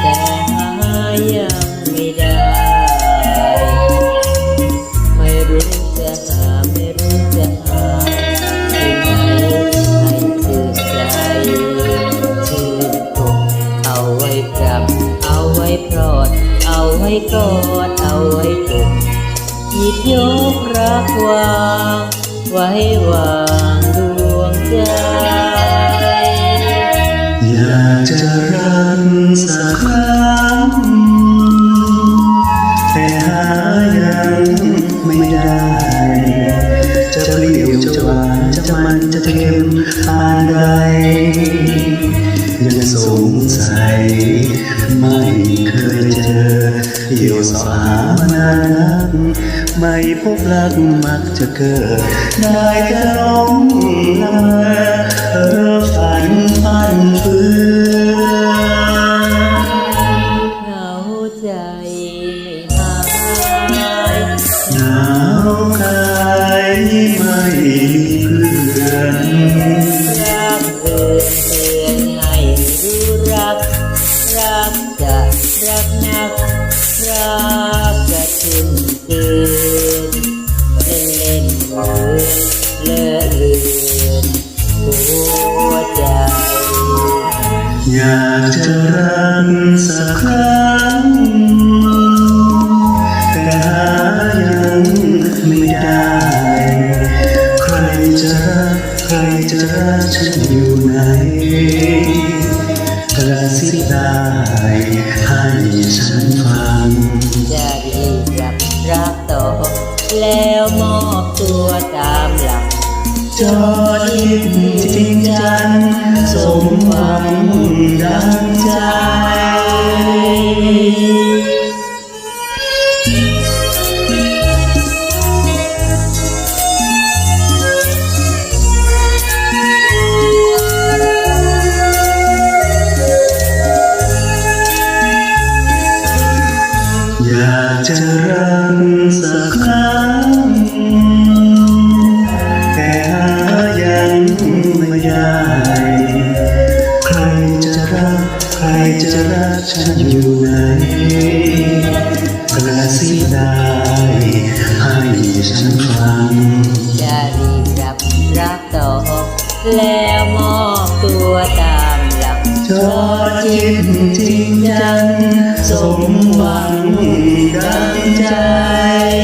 แต่หายังไม่ได้ ไม่รู้จะหาไม่รู้จะหาที่ให้ชื่นใจชื่นอกเอาไว้กลับ เอาไว้ปลอด เอาไว้กอดเอาไว้จุบหยิบยกรักวางไว้วาง อยากจะรักสักครั้งแต่หายังไม่ได้ จะเปรี้ยวจะหวานจะมันจะเค็มปานใดยังสงสัยไม่เคยเจอเที่ยวสอบหามานานนักไม่พบรักมักจะเกิด ได้แต่หลงละ ม่มีเพื่อนรักเกินเตือนให้รู้รัก รักจะรักนัก รักจะชุ่มเกินเล่นเล่นเลือนเลอะเลือนหัวใจ อยากจะรักสักครั้ง ใครจะรักฉันอยู่ไหนกระซิบได้ให้ฉันฟังจะรีบรับรักต่อ แล้วมอบตัวตามหลักจอดินจริงจังสมหวังดัง อยากจะรักสักครั้งแต่หายังไม่ได้ ใครจะรัก ใครจะรักฉันอยู่ไหนกระซิบได้ให้ฉันฟังจะรีบรับรักต่อแล้วมอบตัวตา มหลักจอจิตจริงจัง สมหวังดังใจ